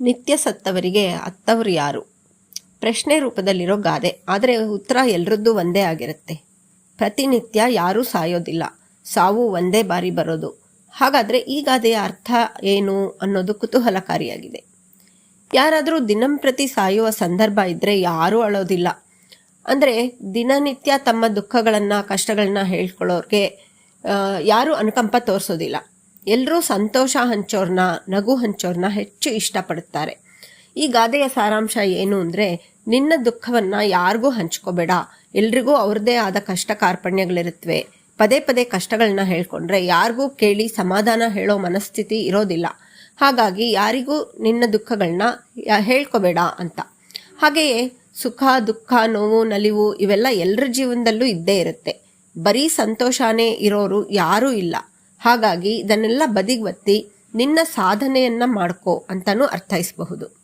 ನಿತ್ಯ ಸತ್ತವರಿಗೆ ಅತ್ತವರು ಯಾರು? ಪ್ರಶ್ನೆ ರೂಪದಲ್ಲಿರೋ ಗಾದೆ. ಆದರೆ ಉತ್ತರ ಎಲ್ರದ್ದು ಒಂದೇ ಆಗಿರುತ್ತೆ. ಪ್ರತಿನಿತ್ಯ ಯಾರೂ ಸಾಯೋದಿಲ್ಲ. ಸಾವು ಒಂದೇ ಬಾರಿ ಬರೋದು. ಹಾಗಾದರೆ ಈ ಗಾದೆಯ ಅರ್ಥ ಏನು ಅನ್ನೋದು ಕುತೂಹಲಕಾರಿಯಾಗಿದೆ. ಯಾರಾದರೂ ದಿನಂಪ್ರತಿ ಸಾಯುವ ಸಂದರ್ಭ ಇದ್ದರೆ ಯಾರೂ ಅಳೋದಿಲ್ಲ. ಅಂದರೆ ದಿನನಿತ್ಯ ತಮ್ಮ ದುಃಖಗಳನ್ನು, ಕಷ್ಟಗಳನ್ನ ಹೇಳ್ಕೊಳ್ಳೋರಿಗೆ ಯಾರೂ ಅನುಕಂಪ ತೋರಿಸೋದಿಲ್ಲ. ಎಲ್ಲರೂ ಸಂತೋಷ ಹಂಚೋರ್ನ, ನಗು ಹಂಚೋರ್ನ ಹೆಚ್ಚು ಇಷ್ಟಪಡುತ್ತಾರೆ. ಈ ಗಾದೆಯ ಸಾರಾಂಶ ಏನು ಅಂದರೆ, ನಿನ್ನ ದುಃಖವನ್ನು ಯಾರಿಗೂ ಹಂಚ್ಕೋಬೇಡ. ಎಲ್ರಿಗೂ ಅವ್ರದ್ದೇ ಆದ ಕಷ್ಟ ಕಾರ್ಪಣ್ಯಗಳಿರುತ್ತವೆ ಪದೇ ಪದೇ ಕಷ್ಟಗಳನ್ನ ಹೇಳ್ಕೊಂಡ್ರೆ ಯಾರಿಗೂ ಕೇಳಿ ಸಮಾಧಾನ ಹೇಳೋ ಮನಸ್ಥಿತಿ ಇರೋದಿಲ್ಲ. ಹಾಗಾಗಿ ಯಾರಿಗೂ ನಿನ್ನ ದುಃಖಗಳನ್ನ ಹೇಳ್ಕೋಬೇಡ ಅಂತ. ಹಾಗೆಯೇ ಸುಖ, ದುಃಖ, ನೋವು, ನಲಿವು ಇವೆಲ್ಲ ಎಲ್ಲರ ಜೀವನದಲ್ಲೂ ಇದ್ದೇ ಇರುತ್ತೆ. ಬರೀ ಸಂತೋಷನೇ ಇರೋರು ಯಾರೂ ಇಲ್ಲ. ಹಾಗಾಗಿ ಇದನ್ನೆಲ್ಲ ಬದಿಗೊತ್ತಿ ನಿನ್ನ ಸಾಧನೆಯನ್ನ ಮಾಡ್ಕೋ ಅಂತಾನೂ ಅರ್ಥೈಸಬಹುದು.